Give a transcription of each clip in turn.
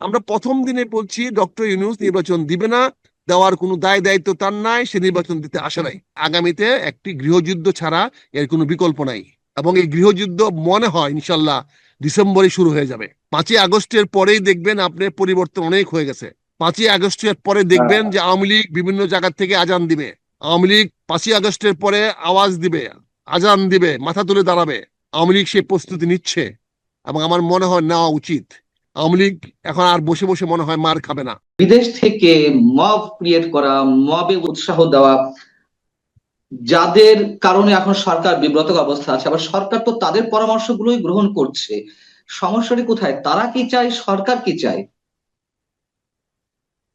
আমরা প্রথম দিনে বলছি, ডক্টর ইউনুস নির্বাচন দিবে না, দেওয়ার কোনো দায় দায়িত্ব তার নাই, সে নির্বাচন দিতে আসে নাই। আগামীতে একটি গৃহযুদ্ধ ছাড়া এর কোনো বিকল্প নাই। এবং এই গৃহযুদ্ধ মনে হয়, ইনশাল্লাহ, ডিসেম্বরে শুরু হয়ে যাবে। পাঁচই আগস্টের পরেই দেখবেন আপনার পরিবর্তন অনেক হয়ে গেছে। পাঁচই আগস্টের পরে দেখবেন যে আওয়ামী লীগ বিভিন্ন জায়গা থেকে আজান দিবে। আওয়ামী লীগ পাঁচই আগস্টের পরে আওয়াজ দিবে, আজান দিবে, মাথা তুলে দাঁড়াবে। আওয়ামী লীগ সেই প্রস্তুতি নিচ্ছে এবং আমার মনে হয় নেওয়া উচিত। আওয়ামী লীগ এখন আর বসে বসে মনে হয় মার খাবে না। বিদেশ থেকে মব ক্রিয়েট করা মবে উৎসাহ দেওয়া যাদের কারণে এখন সরকার বিব্রত অবস্থা আছে আবার সরকার তো তাদের পরামর্শগুলোই গ্রহণ করছে। সমস্যাটি কোথায়? তারা কি চায়? সরকার কি চায়?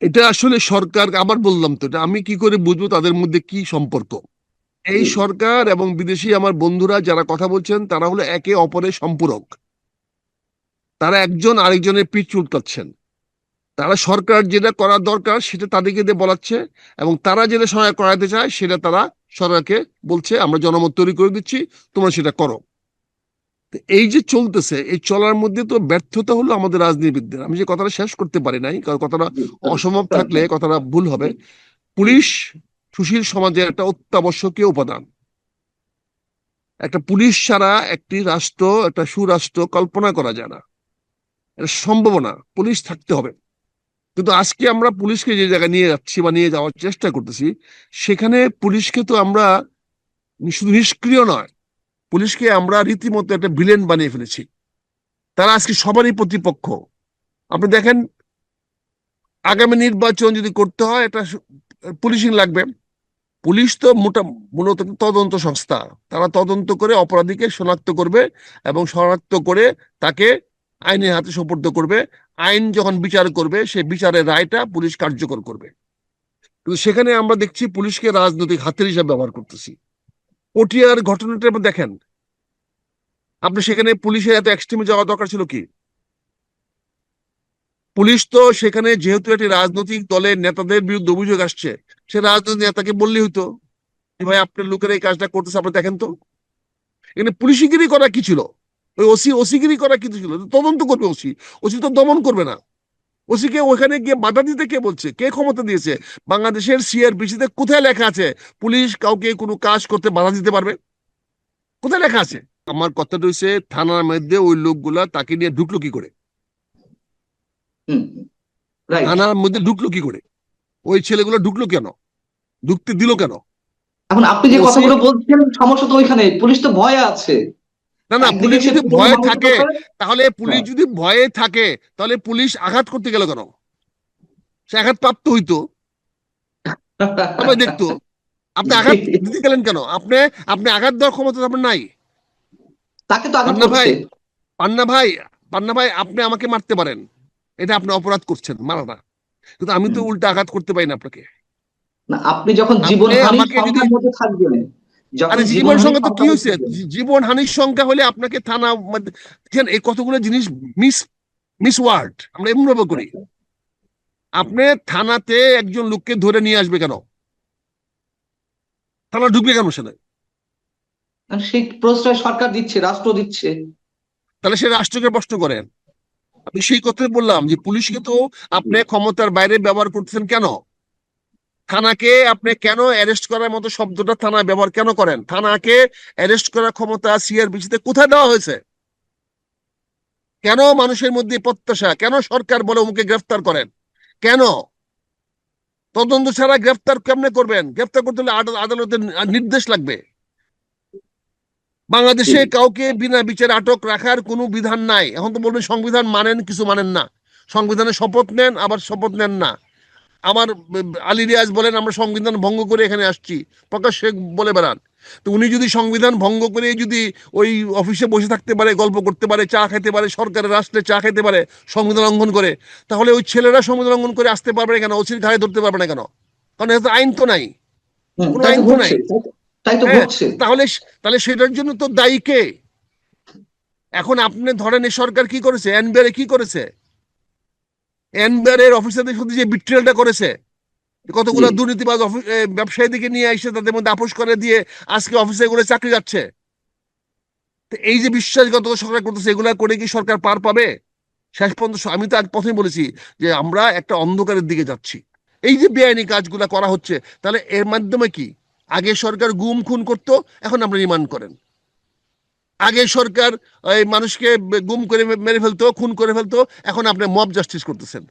এটা আসলে সরকার আবার বললাম তো এটা আমি কি করে বুঝব তাদের মধ্যে কি সম্পর্ক? এই সরকার এবং বিদেশি আমার বন্ধুরা যারা কথা বলছেন তারা হলো একে অপরের সম্পূরক। তারা একজন আরেকজনের পিঠ চুলকাচ্ছেন। তারা সরকার যেটা করার দরকার সেটা তাদেরকে দিয়ে বলাচ্ছে এবং তারা যেটা সহায় করাতে চায় সেটা তারা সরকারকে বলছে, আমরা জনমত তৈরি করে দিচ্ছি, তোমরা সেটা করো। এই যে চলতেছে, এই চলার মধ্যে তো ব্যর্থতা হলো আমাদের রাজনীতিবিদদের। আমি যে কথাটা শেষ করতে পারি নাই, কারণ কথাটা অসম্ভব থাকলে কথাটা ভুল হবে। পুলিশ সুশীল সমাজের একটা অত্যাবশ্যকীয় উপাদান। একটা পুলিশ ছাড়া একটি রাষ্ট্র, একটা সুরাষ্ট্র কল্পনা করা যায় না। এটা সম্ভব না, পুলিশ থাকতে হবে। কিন্তু আজকে আমরা পুলিশকে যে জায়গায় নিয়ে যাচ্ছি বা নিয়ে যাওয়ার চেষ্টা করতেছি, সেখানে পুলিশকে তো আমরা শুধু নিষ্ক্রিয় নয়, পুলিশকে আমরা রীতিমতো একটা ভিলেন বানিয়ে ফেলেছি। তারা আজকে সবারই প্রতিপক্ষ। আপনি দেখেন, আগামী নির্বাচন যদি করতে হয়, এটা পুলিশিং লাগবে। পুলিশ তো মোটা, মূলত তদন্ত সংস্থা। তারা তদন্ত করে অপরাধীকে শনাক্ত করবে এবং শনাক্ত করে তাকে আইনের হাতে সোপর্দ করবে, আইন যখন বিচার করবে, সে বিচারের রায়টা পুলিশ কার্যকর করবে। কিন্তু সেখানে আমরা দেখছি পুলিশকে রাজনৈতিক হাতের হিসাবে ব্যবহার করতেছি। পটিয়ার ঘটনাটা দেখেন। আপনি সেখানে পুলিশের এত এক্সট্রিমে যাওয়া দরকার ছিল কি? পুলিশ তো সেখানে যেহেতু একটি রাজনৈতিক দলের নেতাদের বিরুদ্ধে অভিযোগ আসছে, সে রাজনৈতিক নেতাকে বললেই হতো ভাই, আপনার লোকেরা এই কাজটা করতেছে, আপনি দেখেন তো। এখানে পুলিশিগিরি করা কি ছিল? ওই ওসি ওসিগিরি করা কি ছিল তদন্ত করবে ওসি। ওসি তো দমন করবে না। ওসিকে ওখানে গিয়ে বাধা দিতে কে বলছে? কে ক্ষমতা দিয়েছে? বাংলাদেশের সিআরপিসিতে কোথায় লেখা আছে? পুলিশ কাউকে কোনো কাজ করতে বাধা দিতে পারবে? কোথায় লেখা আছে? আমার কথাটা হচ্ছে থানার মধ্যে ওই লোকগুলা তাকে নিয়ে ঢুকলো কি করে? হুম থানার মধ্যে ঢুকলো কি করে? ওই ছেলেগুলো ঢুকলো কেন? ঢুকতে দিল কেন? এখন আপনি যে কথাগুলো বলছেন সমস্যা তো ওইখানে পুলিশ তো ভয় আছে। না না পুলিশ যদি ভয়ে থাকে তাহলে পুলিশ হ্যাঁ। যদি ভয়ে থাকে তাহলে পুলিশ আঘাত করতে গেল কেন? সে আঘাত প্রাপ্ত হইতো। সবাই দেখতো। আপনি আঘাত দিতে গেলেন কেন? আপনি আপনি আঘাত দেওয়ার ক্ষমতা আপনার নাই। তাকে তো পান্না ভাই পান্না ভাই পান্না ভাই আপনি আমাকে মারতে পারেন। এটা আপনি অপরাধ করছেন মারা না। কিন্তু আমি তো উল্টা আঘাত করতে পারি না আপনাকে। না আপনি যখন জীবন আমাকে যদি- থাকবেন আরে জীবন সংখ্যা তো কি হয়েছে জীবন হানির সংখ্যা হলে আপনাকে থানা দেখেন, এই কতগুলো জিনিস মিস মিস ওয়ার্ড আমরা এমন করি। আপনি থানাতে একজন লোককে ধরে নিয়ে আসবে কেন? থানা ঢুকবে কেন সেটা? সেই প্রশ্রয় সরকার দিচ্ছে রাষ্ট্র দিচ্ছে। তাহলে সে রাষ্ট্রকে প্রশ্ন করেন আমি সেই কথাই বললাম যে পুলিশকে তো আপনি ক্ষমতার বাইরে ব্যবহার করতেছেন কেন? থানাকে আপনি কেন অ্যারেস্ট করার মতো শব্দটা থানায় ব্যবহার কেন করেন? থানাকে অ্যারেস্ট করার ক্ষমতা সিআরপিসিতে কোথায় দেওয়া হয়েছে? কেন মানুষের মধ্যে প্রত্যাশা? কেন সরকার বলে ওকে গ্রেফতার করেন? কেন? তদন্ত ছাড়া গ্রেফতার কেমনে করবেন? গ্রেফতার করতে হলে আদাল- আদালতের নির্দেশ লাগবে। বাংলাদেশে কাউকে বিনা বিচারে আটক রাখার কোনো বিধান নাই। এখন তো বলবেন সংবিধান মানেন কিছু মানেন না। সংবিধানে শপথ নেন আবার শপথ নেন না। আমার আলী রিয়াজ বলেন আমরা সংবিধান ভঙ্গ করে এখানে আসছি। প্রকাশ শেখ বলে বেড়ান। তো উনি যদি সংবিধান ভঙ্গ করে যদি ওই অফিসে বসে থাকতে পারে গল্প করতে পারে চা খেতে পারে সরকারের রাষ্ট্রে চা খেতে পারে সংবিধান লঙ্ঘন করে তাহলে ওই ছেলেরা সংবিধান লঙ্ঘন করে আসতে পারবে না কেন? ওসির ঘাড়ে ধরতে পারবে না কেন? কারণ এত আইন তো নাই। কোনো আইন তো নাই। হ্যাঁ, তাহলে তাহলে সেটার জন্য তো দায়ী কে? এখন আপনি ধরেন সরকার কি করেছে? এনবিআর কি করেছে? এনবিআর এর অফিসারদের সাথে যে বিট্রিয়ালটা করেছে কতগুলো। দুর্নীতিবাজ ব্যবসায়ীদেরকে নিয়ে এসে তাদের মধ্যে আপোষ করে দিয়ে আজকে অফিসে করে চাকরি যাচ্ছে। তো এই যে বিশ্বাসঘাতক সরকার করতেছে এগুলা করে কি সরকার পার পাবে? শেষ পর্যন্ত আমি তো আজ প্রথমে বলেছি যে আমরা একটা অন্ধকারের দিকে যাচ্ছি। এই যে বেআইনি কাজগুলো করা হচ্ছে তাহলে এর মাধ্যমে কি? আগে সরকার গুম খুন করতো এখন আমরা রিমান্ড করেন। আগে সরকার এই মানুষকে গুম করে মেরে ফেলতো খুন করে ফেলতো এখন আপনি মব জাস্টিস করতেছেন।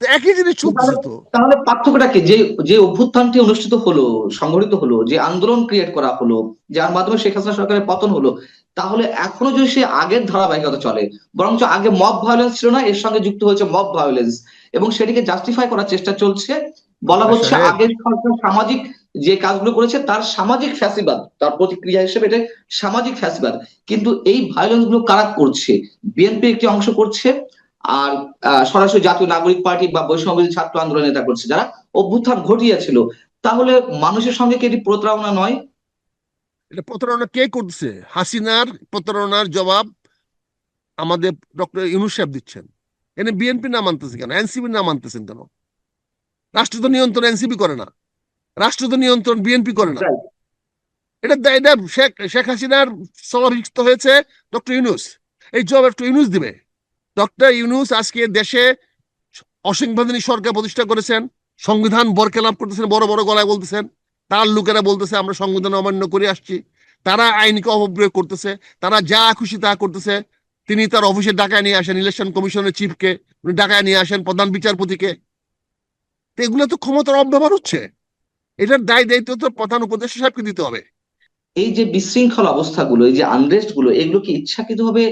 একই জিনিস চলতেছে তো। তাহলে পার্থক্যটা কি? যে যে অভ্যুত্থানটি অনুষ্ঠিত হলো সংগঠিত হলো যে আন্দোলন ক্রিয়েট করা হলো যার মাধ্যমে শেখ হাসিনা সরকারের পতন হলো তাহলে এখনও যদি সে আগের ধারাবাহিকতা চলে বরঞ্চ আগে মব ভায়োলেন্স ছিল না এর সঙ্গে যুক্ত হয়েছে মব ভায়োলেন্স এবং সেটিকে জাস্টিফাই করার চেষ্টা চলছে বলা হচ্ছে সাহেব। আগের সরকার সামাজিক যে কাজগুলো করেছে তার সামাজিক ফ্যাসিবাদ, তার প্রতিক্রিয়া হিসেবে এটা সামাজিক ফ্যাসিবাদ। কিন্তু এই ভায়োলেন্সগুলো কারা করছে? বিএনপি একটি অংশ করছে, আর সরাসরি জাতীয় নাগরিক পার্টি বা বৈষম্য ছাত্র আন্দোলন নেতা করছে। যারা অভ্যুত্থান ঘটিয়েছিল, তাহলে মানুষের সঙ্গে কি এটি প্রতারণা নয়? এটা প্রতারণা কে করছে? হাসিনার প্রতারণার জবাব আমাদের ডক্টর ইউনুস সাহেব দিচ্ছেন। এনে বিএনপি নাম আনতেছে কেন? এনসিপি নাম মানতেছেন কেন? রাষ্ট্র তো নিয়ন্ত্রণ এনসিপি করে না। রাষ্ট্র তো নিয়ন্ত্রণ বিএনপি করে না। এটা এটা শেখ শেখ হাসিনার সমাবিষ্ট হয়েছে ডক্টর ইউনুস। এই জবাব ডক্টর ইউনুস দিবে। ডক্টর ইউনুস আজকে দেশে অসাংবিধানিক সরকার প্রতিষ্ঠা করেছেন সংবিধান বরকেলাপ করতেছেন বড় বড় গলায় বলতেছেন। তার লোকেরা বলতেছে আমরা সংবিধান অমান্য করে আসছি। তারা আইনকে অপপ্রয়োগ করতেছে তারা যা খুশি তা করতেছে। তিনি তার অফিসে ডাকায় নিয়ে আসেন ইলেকশন কমিশনের চিফকে। উনি ডাকায় নিয়ে আসেন প্রধান বিচারপতিকে। তো এগুলো তো ক্ষমতার অব্যবহার হচ্ছে। এটার দায় দায়িত্ব তো প্রধান উপদেষ্টা সাহেবকে দিতে হবে। এই যে বিশৃঙ্খল অবস্থাগুলো এই যে আনরেস্টগুলো এগুলো কি ইচ্ছাকৃতভাবে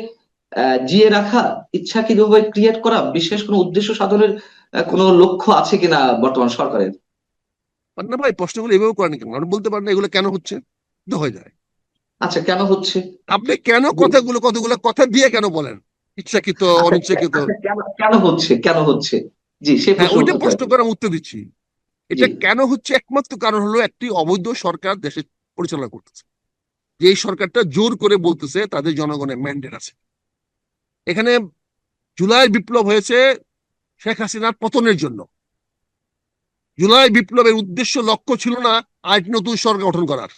জিয়ে রাখা ইচ্ছাকৃতভাবে ক্রিয়েট করা বিশেষ কোনো উদ্দেশ্য সাধনের কোনো লক্ষ্য আছে কিনা বর্তমান সরকারের? না ভাই প্রশ্নগুলো এভাবে করেন কেন? আপনি বলতে পারেন এগুলো কেন হচ্ছে? তো হয়ে যায়। আচ্ছা কেন হচ্ছে? আপনি কেন কথাগুলো কতগুলো কথা দিয়ে কেন বলেন? ইচ্ছাকৃত আচ্ছা, অনিচ্ছাকৃত। আচ্ছা, কেন কেন হচ্ছে? কেন হচ্ছে? জি সে হ্যাঁ প্রশ্ন ওইটা প্রশ্ন করে উত্তর দিচ্ছি। এটা কেন হচ্ছে? একমাত্র কারণ হলো একটি অবৈধ সরকার দেশে পরিচালনা করতেছে। যে এই সরকারটা জোর করে বলতেছে তাদের জনগণের ম্যান্ডেট আছে। এখানে জুলাই বিপ্লব হয়েছে শেখ হাসিনার পতনের জন্য। জুলাই বিপ্লবের উদ্দেশ্য লক্ষ্য ছিল না আরেকটি নতুন সরকার গঠন করার।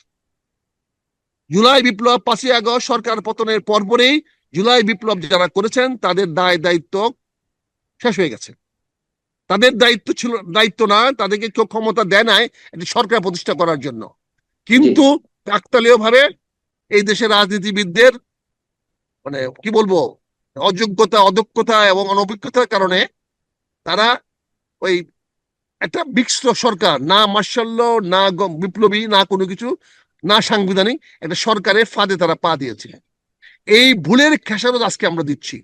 জুলাই বিপ্লব পাঁচই আগস্ট সরকার পতনের পরপরেই জুলাই বিপ্লব যারা করেছেন তাদের দায় দায়িত্ব শেষ হয়ে গেছে। তাদের দায়িত্ব ছিল দায়িত্ব না তাদেরকে কেউ ক্ষমতা দেয় নাই একটি সরকার প্রতিষ্ঠা করার জন্য। কিন্তু কাকতালীয় ভাবে এই দেশের রাজনীতিবিদদের মানে কি বলব অযোগ্যতা অদক্ষতা এবং অনভিজ্ঞতার কারণে তারা ওই একটা মিক্সড সরকার না মার্শাল্য না বিপ্লবী না কোনো কিছু না সাংবিধানিক একটা সরকারের ফাঁদে তারা পা দিয়েছে। এই ভুলের খেসারত আজকে আমরা দিচ্ছি।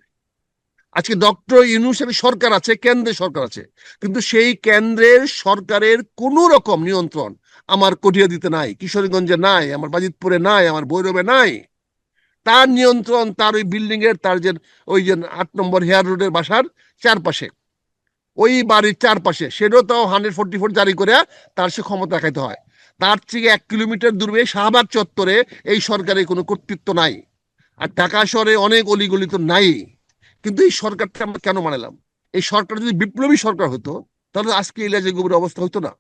আজকে ডক্টর ইউনুসের সরকার আছে, কেন্দ্রের সরকার আছে, কিন্তু সেই কেন্দ্রের সরকারের কোনো রকম নিয়ন্ত্রণ আমার কটিয়া দিতে নাই, কিশোরগঞ্জে নাই, আমার বাজিতপুরে নাই, আমার ভৈরবে নাই। তার নিয়ন্ত্রণ, তার ওই বিল্ডিং এর তার যে, ওই যে আট নম্বর হেয়ার রোডের বাসার চারপাশে। ওই বাড়ির চারপাশে, সেটাও তাও হান্ড্রেড ফোর্টি ফোর জারি করে তার সে ক্ষমতা দেখাইতে হয়। তার থেকে এক কিলোমিটার দূরে শাহবাগ চত্বরে এই সরকারের কোনো কর্তৃত্ব নাই। আর ঢাকা শহরে অনেক অলিগলি তো নাই। কিন্তু এই সরকারটা আমরা কেন মানালাম? এই সরকার যদি বিপ্লবী সরকার হতো তাহলে আজকে এই লেজে গোবরের অবস্থা হতো না।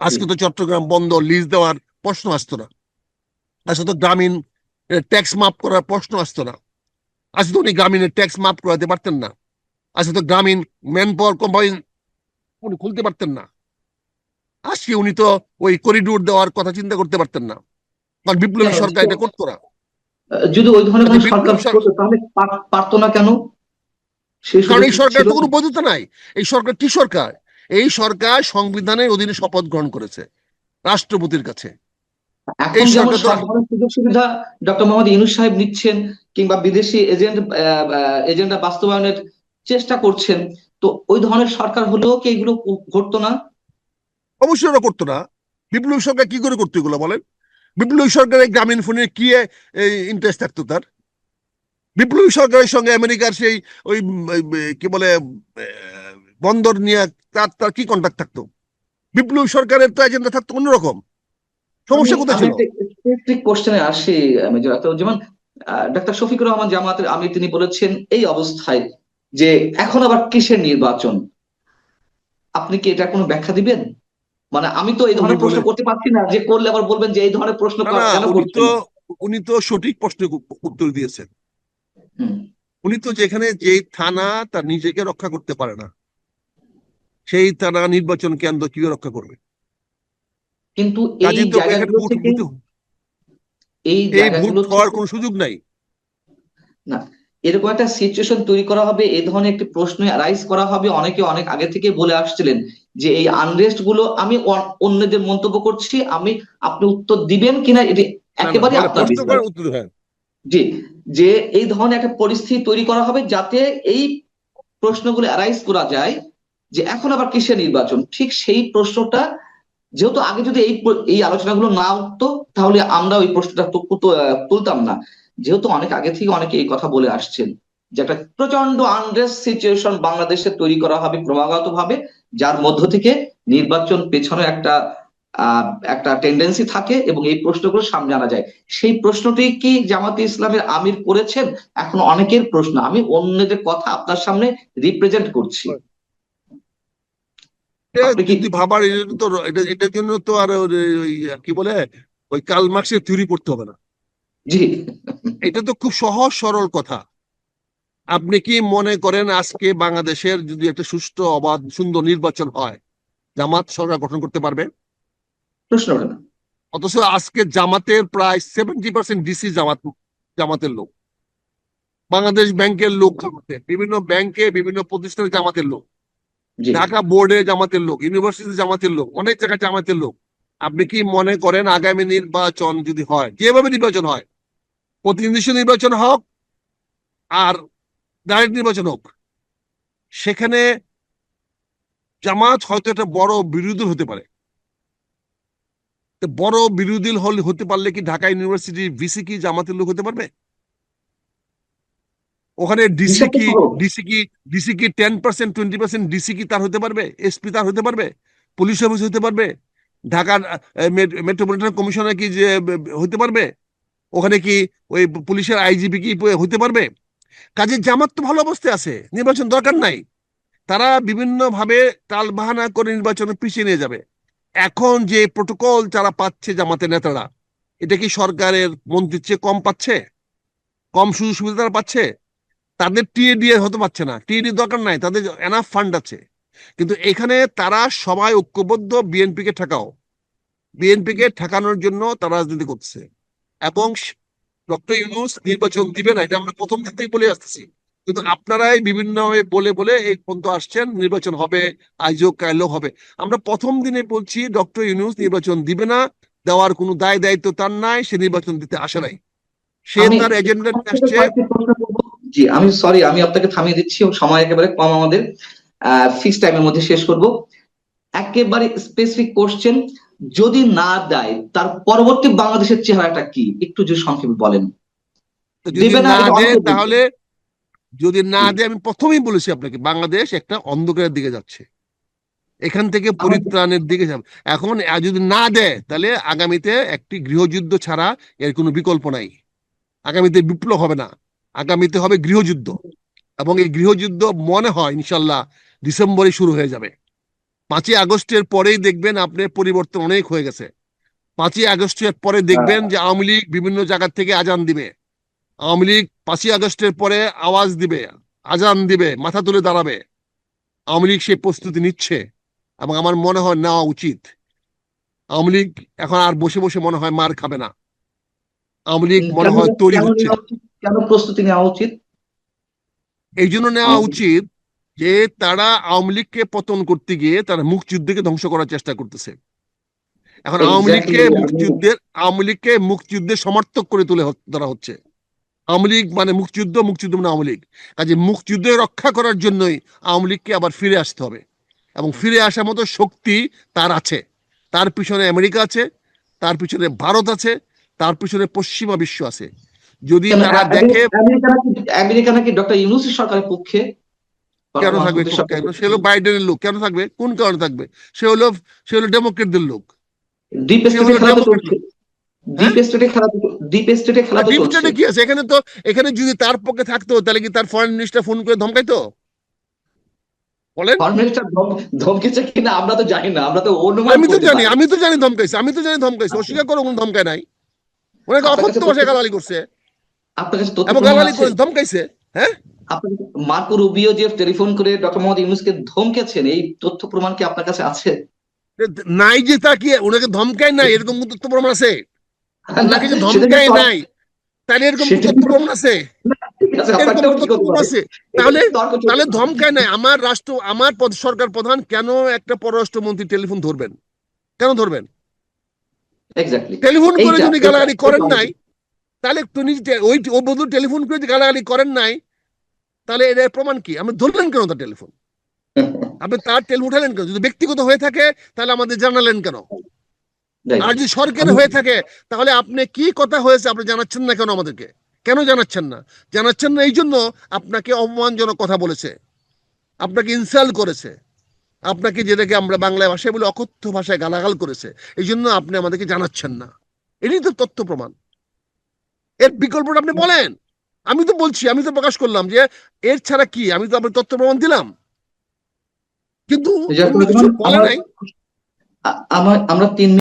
আজকে তো চট্টগ্রাম বন্ধ লিজ দেওয়ার প্রশ্ন আসতো না। আজকে তো গ্রামীণ ট্যাক্স মাফ করার প্রশ্ন আসতো না। আজকে তো উনি গ্রামীণের ট্যাক্স মাফ করাতে পারতেন না। আজকে তো গ্রামীণ ম্যান পাওয়ার কোম্পানি উনি খুলতে পারতেন না। আজকে উনি তো ওই করিডোর দেওয়ার কথা চিন্তা করতে পারতেন না। কারণ বিপ্লবী হ্যাঁ, সরকার এটা করতো না। যদি ওই ধরনের কোনো সরকার তাহলে পারতো না কেন? কারণ এই সরকার তো কোনো বৈধতা নাই। এই সরকার কি সরকার? এই সরকার সংবিধানের অধীনে শপথ গ্রহণ করেছে রাষ্ট্রপতির কাছে। এই সরকার সুযোগ সুবিধা ডক্টর মোহাম্মদ ইউনুস সাহেব নিচ্ছেন কিংবা বিদেশি এজেন্ট এজেন্ডা বাস্তবায়নের চেষ্টা করছেন তো ওই ধরনের সরকার হলেও কি এগুলো ঘটতো না? অবশ্যই ওরা করতো না। বিপ্লবী সরকার কি করে করতো এগুলো বলেন? বিপ্লবী সরকারের গ্রামীণ ফোনের কি ইন্টারেস্ট থাকতো তার? বিপ্লবী সরকারের সঙ্গে আমেরিকার সেই ওই কি বলে বন্দর নিয়ে তার তার কি কন্ট্যাক্ট থাকতো? বিপ্লবী সরকারের তো এজেন্ডা থাকতো অন্যরকম। সমস্যা কোথায় ছিল? কোশ্চেনে আসি যেমন ডাক্তার শফিকুর রহমান জামাতের আমি তিনি বলেছেন এই অবস্থায় যে এখন আবার কিসের নির্বাচন? আপনি কি এটা কোনো ব্যাখ্যা দিবেন? মানে আমি তো এই ধরনের প্রশ্ন করতে পারছি না যে করলে আবার বলবেন যে এই ধরনের প্রশ্ন উনি তো উনি তো সঠিক প্রশ্নের উত্তর দিয়েছেন। উনি তো যেখানে যেই থানা তার নিজেকে রক্ষা করতে পারে না। সেই থানা নির্বাচন কেন্দ্র কীভাবে রক্ষা করবে? কিন্তু এই জায়গাগুলো হওয়ার কোনো সুযোগ নাই। না এরকম একটা সিচুয়েশন তৈরি করা হবে এই ধরনের একটি প্রশ্ন রাইজ করা হবে। অনেকে অনেক আগে থেকে বলে আসছিলেন যে এই আনরেস্টগুলো আমি অন্যদের মন্তব্য করছি আমি আপনি উত্তর দিবেন কিনা এটি একেবারে মানে আপনার জি, যে এই ধরনের একটা পরিস্থিতি তৈরি করা হবে যাতে এই প্রশ্নগুলো অ্যারাইজ করা যায় যে এখন আবার কিসের নির্বাচন? ঠিক সেই প্রশ্নটা যেহেতু আগে যদি এই এই আলোচনাগুলো না উঠতো, তাহলে আমরা ওই প্রশ্নটা তুলতাম না। যেহেতু অনেক আগে থেকে অনেকে এই কথা বলে আসছেন যে একটা প্রচণ্ড আনরেস্ট সিচুয়েশন বাংলাদেশে তৈরি করা হবে ক্রমাগত ভাবে যার মধ্য থেকে নির্বাচন পেছনে একটা একটা টেন্ডেন্সি থাকে এবং এই প্রশ্নগুলো সামনে আনা যায়। সেই প্রশ্নটি কি জামাতে ইসলামের আমির করেছেন? এখন অনেকের প্রশ্ন। আমি অন্যদের কথা আপনার সামনে রিপ্রেজেন্ট করছি। আপনি কি- যদি ভাবার তো এটার জন্য তো আর কি বলে? ওই কাল মার্ক্সের থিওরি পড়তে হবে না। জি। এটা তো খুব সহজ সরল কথা। আপনি কি মনে করেন আজকে বাংলাদেশের যদি একটা সুষ্ঠু অবাধ সুন্দর নির্বাচন হয় জামাত সরকার গঠন করতে পারবে? প্রশ্ন ওঠে না। অথচ আজকে জামাতের প্রায় সেভেন্টি পার্সেন্ট ডিসি জামাত জামাতের লোক। বাংলাদেশ ব্যাংকের লোক জামাতের বিভিন্ন ব্যাংকে বিভিন্ন প্রতিষ্ঠানে জামাতের লোক। ঢাকা বোর্ডে জামাতের লোক ইউনিভার্সিটি জামাতের লোক অনেক জায়গায় জামাতের লোক। আপনি কি মনে করেন আগামী নির্বাচন যদি হয় যেভাবে নির্বাচন হয়? প্রতিনিধি নির্বাচন হোক আর ডাইরেক্ট নির্বাচন হোক সেখানে জামাত হয়তো একটা বড় বিরোধী হতে পারে। বড় বিরোধী হল হতে পারলে কি ঢাকা ইউনিভার্সিটির ভিসি কি জামাতের লোক হতে পারবে? ওখানে ডিসি কি ডিসি কি ডিসি কি ten percent twenty percent DC কি তার হতে পারবে? এসপি তার হতে পারবে? পুলিশ অফিস হতে পারবে? ঢাকার মেট্রোপলিটন কমিশনার কি যে হতে পারবে? ওখানে কি ওই পুলিশের আইজিপি কি হতে পারবে? কাজে জামাত তো ভালো অবস্থায় আছে। নির্বাচন দরকার নাই। তারা বিভিন্ন ভাবে টাল বাহানা করে নির্বাচনে পিছিয়ে নিয়ে যাবে। এখন যে প্রোটোকল যারা পাচ্ছে জামাতের নেতারা, এটা কি সরকারের মন্ত্রীর চেয়ে কম পাচ্ছে? কম সুযোগ সুবিধা তারা পাচ্ছে? তাদের টিএডি হতে পারছে না। টিএডি দরকার নাই, তাদের এনাফ ফান্ড আছে। কিন্তু এখানে তারা সবাই ঐক্যবদ্ধ বিএনপি কে ঠেকাও। বিএনপি কে ঠেকানোর জন্য তারা রাজনীতি করছে। এবং ডক্টর ইউনুস নির্বাচন দিবে না, এটা আমরা প্রথম থেকেই বলে আসতেছি। কিন্তু আপনারাই বিভিন্ন বলে বলে এই পর্যন্ত আসছেন নির্বাচন হবে আইজও কাইলো হবে। আমরা প্রথম দিনে বলছি ডক্টর ইউনুস নির্বাচন দিবে না দেওয়ার কোনো দায় দায়িত্ব তার নাই সে নির্বাচন দিতে আসে নাই। সে তার এজেন্ডা নিয়ে আসছে। জি আমি সরি আমি আপনাকে থামিয়ে দিচ্ছি সময় একেবারে কম আমাদের। ফিক্স টাইমের মধ্যে শেষ করব। একেবারে স্পেসিফিক কোশ্চেন যদি না দেয় তার পরবর্তী বাংলাদেশের চেহারাটা কি? একটু যদি সংক্ষেপে বলেন। যদি না, না দেয় তাহলে যদি না। দেয় আমি প্রথমেই বলেছি আপনাকে বাংলাদেশ একটা অন্ধকারের দিকে যাচ্ছে। এখান থেকে পরিত্রাণের দিকে যাবে। এখন যদি না দেয় তাহলে আগামীতে একটি গৃহযুদ্ধ ছাড়া এর কোনো বিকল্প নাই। আগামীতে বিপ্লব হবে না। আগামীতে হবে গৃহযুদ্ধ। এবং এই গৃহযুদ্ধ মনে হয় ইনশাল্লাহ ডিসেম্বরে শুরু হয়ে যাবে। পাঁচই আগস্টের পরেই দেখবেন আপনার পরিবর্তন অনেক হয়ে গেছে। পাঁচই আগস্টের পরে দেখবেন যে আওয়ামী লীগ বিভিন্ন জায়গা থেকে আজান দিবে। আওয়ামী লীগ পাঁচই আগস্টের পরে আওয়াজ দিবে আজান দিবে মাথা তুলে দাঁড়াবে। আওয়ামী লীগ সেই প্রস্তুতি নিচ্ছে এবং আমার মনে হয় নেওয়া উচিত। আওয়ামী লীগ এখন আর বসে বসে মনে হয় মার খাবে না। আওয়ামী লীগ মনে হয় তৈরি হচ্ছে। কেন প্রস্তুতি নেওয়া উচিত? এই জন্য নেওয়া উচিত যে তারা আওয়ামী লীগকে পতন করতে গিয়ে তারা মুক্তিযুদ্ধকে ধ্বংস করার চেষ্টা করতেছে। এখন আওয়ামী লীগকে মুক্তিযুদ্ধের আওয়ামী লীগকে মুক্তিযুদ্ধের সমর্থক করে তুলে ধরা হচ্ছে। আওয়ামী লীগ মানে মুক্তিযুদ্ধ মুক্তিযুদ্ধ মানে আওয়ামী লীগ। কাজে মুক্তিযুদ্ধ রক্ষা করার জন্যই আওয়ামী লীগকে আবার ফিরে আসতে হবে। এবং ফিরে আসার মতো শক্তি তার আছে। তার পিছনে আমেরিকা আছে তার পিছনে ভারত আছে তার পিছনে পশ্চিমা বিশ্ব আছে। যদি তারা দেখে আমেরিকা নাকি- ডক্টর ইউনুসের সরকারের পক্ষে? কেন থাকবে? সে হলো বাইডেনের লোক। কেন থাকবে? কোন কারণে থাকবে? সে হলো সে হলো ডেমোক্রেটদের লোক। ডিপ ডিপ স্টেটে খেলা ডিপ স্টেটে খেলা ডিপ স্টেটে কি আছে? এখানে তো এখানে যদি তার পক্ষে থাকতো তাহলে কি তার ফরেন মিনিস্টার ফোন করে ধমকাইতো? বলেন। ফরেন মিনিস্টার ধমকেছে কিনা আমরা তো জানি না আমরা তো অনুমান আমি তো জানি। আমি তো জানি ধমকাইছে আমি তো জানি ধমকাইছে অস্বীকার করো কোনো ধমকায় নাই। ওনাকে অকথ্য ভাষায় গালালি করছে। আপনার কাছে তথ্য গালালি? ধমকাইছে হ্যাঁ? আপনি মার্কো রুবিও যে টেলিফোন করে ডক্টর মোহাম্মদ ইউনুসকে ধমকেছেন এই তথ্য প্রমাণ কি আপনার কাছে আছে? নাই যে তা কি ওনাকে ধমকায় নাই এরকম তথ্য প্রমাণ আছে? যে ধমকায় নাই। তাহলে এরকম প্রমাণ আছে? তাহলে তাহলে ধমকায় নাই। আমার রাষ্ট্র আমার সরকার প্রধান কেন একটা পররাষ্ট্রমন্ত্রী টেলিফোন ধরবেন? কেন ধরবেন. টেলিফোন করে যদি গালাগালি করেন নাই তাহলে তিনি ওই ও বন্ধু টেলিফোন করে যদি গালাগালি করেন নাই তাহলে এর প্রমাণ কি? আপনি ধরলেন কেন তার টেলিফোন? আপনি তার টেলিফোন উঠালেন কেন? যদি ব্যক্তিগত হয়ে থাকে তাহলে আমাদের জানালেন কেন. আর যদি সরকারি হয়ে থাকে তাহলে আপনি কি কথা হয়েছে আপনি জানাচ্ছেন না কেন আমাদেরকে? কেন জানাচ্ছেন না? জানাচ্ছেন না এই জন্য আপনাকে অপমানজনক কথা বলেছে। আপনাকে ইনসাল্ট করেছে। আপনাকে যেটাকে আমরা বাংলা ভাষায় বলে অকথ্য ভাষায় গালাগাল করেছে। এই জন্য আপনি আমাদেরকে জানাচ্ছেন না। এটাই তো তথ্য প্রমাণ। এর বিকল্পটা আপনি বলেন। আমি তো বলছি আমি তো প্রকাশ করলাম যে এর ছাড়া কি? আমি তো আপনার তথ্য প্রমাণ দিলাম। কিন্তু কিছু বলে নাই। আমরা তিন